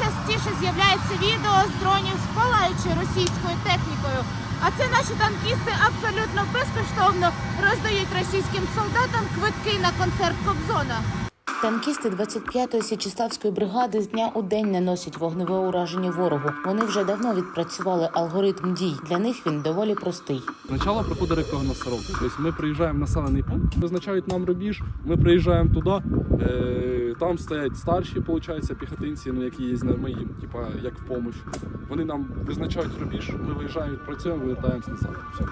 частіше з'являється відео з дронів з палаючою російською технікою. А це наші танкісти абсолютно безкоштовно роздають російським солдатам квитки на концерт Кобзона. Танкісти 25-ї Січеславської бригади з дня у день наносять вогневе ураження ворогу. Вони вже давно відпрацювали алгоритм дій. Для них він доволі простий. Спочатку проходить рекогносцировка. Тобто ми приїжджаємо в населений пункт, визначають нам рубіж, ми приїжджаємо туди, е, там стоять старші, виходить, піхотинці, ну, які є з нами, їм, типа, як в допомогу. Вони нам визначають рубіж, ми виїжджаємо, відпрацюємо, вертаємося назад. Все.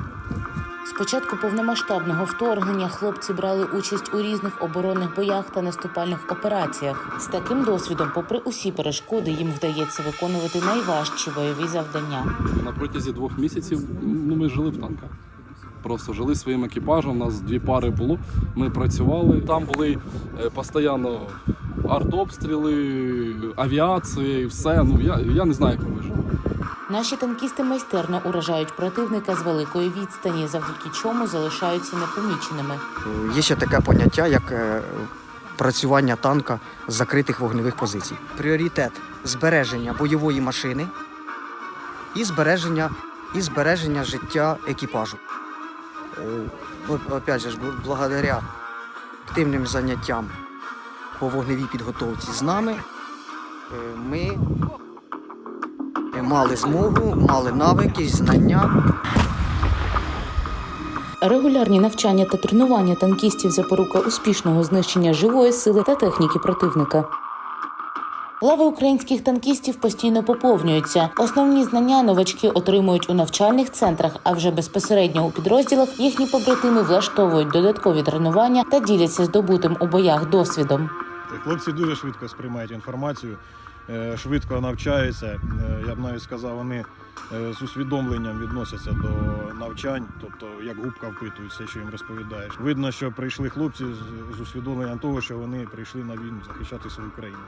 З початку повномасштабного вторгнення хлопці брали участь у різних оборонних боях та наступальних операціях. З таким досвідом, попри усі перешкоди, їм вдається виконувати найважчі бойові завдання. На протязі двох місяців ну, ми жили в танках. Просто жили своїм екіпажем. У нас дві пари було. Ми працювали. Там були е, постійно артобстріли, авіація і все. Ну я, я не знаю, як ми вижили. Наші танкісти майстерно уражають противника з великої відстані, завдяки чому залишаються непоміченими. Є ще таке поняття, як е, працювання танка з закритих вогневих позицій. Пріоритет збереження бойової машини і збереження, і збереження життя екіпажу. Е, Опять же, благодаря активним заняттям по вогневій підготовці з нами е, ми е, мали змогу, мали навики, знання Регулярні навчання та тренування танкістів запорука успішного знищення живої сили та техніки противника. Лави українських танкістів постійно поповнюються. Основні знання новачки отримують у навчальних центрах, а вже безпосередньо у підрозділах їхні побратими влаштовують додаткові тренування та діляться здобутим у боях досвідом. Хлопці дуже швидко сприймають інформацію, е, швидко навчаються. Е, Я б навіть сказав, вони е, з усвідомленням відносяться до навчань, тобто як губка впитують все, що їм розповідаєш. Видно, що прийшли хлопці з- з усвідомленням того, що вони прийшли на війну захищати свою країну.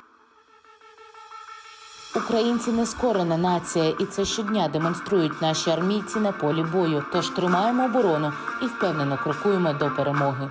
Українці не скорена нація, і це щодня демонструють наші армійці на полі бою. Тож тримаємо оборону і впевнено крокуємо до перемоги.